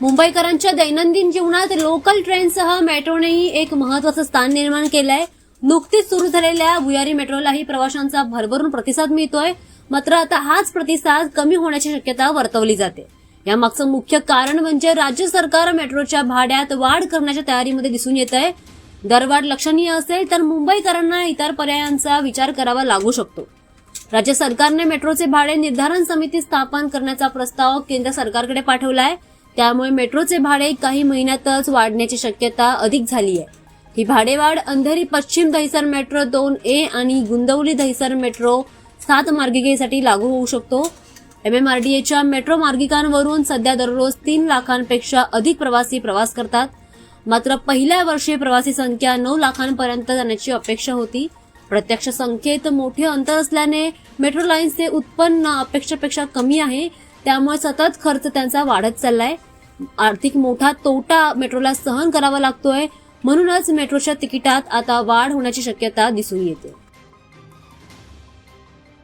मुंबईकरांच्या दैनंदिन जीवनात लोकल ट्रेनसह मेट्रोनेही एक महत्वाचं स्थान निर्माण केलंय. नुकतीच सुरू झालेल्या भुयारी मेट्रोलाही प्रवाशांचा भरभरून प्रतिसाद मिळतोय. मात्र आता हाच प्रतिसाद कमी होण्याची शक्यता वर्तवली जाते. यामागचं मुख्य कारण म्हणजे राज्य सरकार मेट्रोच्या भाड्यात वाढ करण्याच्या तयारीमध्ये दिसून येत आहे दरवाढ लक्षणीय असेल तर मुंबईकरांना इतर पर्यायांचा विचार करावा लागू शकतो. राज्य सरकारने मेट्रोचे भाडे निर्धारण समिती स्थापन करण्याचा प्रस्ताव केंद्र सरकारकडे पाठवलाय. त्यामुळे मेट्रोचे भाडे काही महिन्यातच वाढण्याची शक्यता अधिक झाली आहे. ही भाडेवाढ अंधेरी पश्चिम दहिसर मेट्रो दोन ए आणि गुंदवली दहिसर मेट्रो सात मार्गिकेसाठी लागू होऊ शकतो. एमएमआरडीएच्या मेट्रो मार्गिकांवरून सध्या दररोज तीन लाखांपेक्षा अधिक प्रवासी प्रवास करतात. मात्र पहिल्या वर्षी प्रवासी संख्या नऊ लाखांपर्यंत जाण्याची अपेक्षा होती. प्रत्यक्ष संख्येत मोठे अंतर असल्याने मेट्रो लाईन्सचे उत्पन्न अपेक्षेपेक्षा कमी आहे. त्यामुळे सतत खर्च त्यांचा वाढत चाललाय. आर्थिक मोठा तोटा मेट्रोला सहन करावा लागतोय. म्हणूनच मेट्रोच्या तिकिटात आता वाढ होण्याची शक्यता दिसून येते.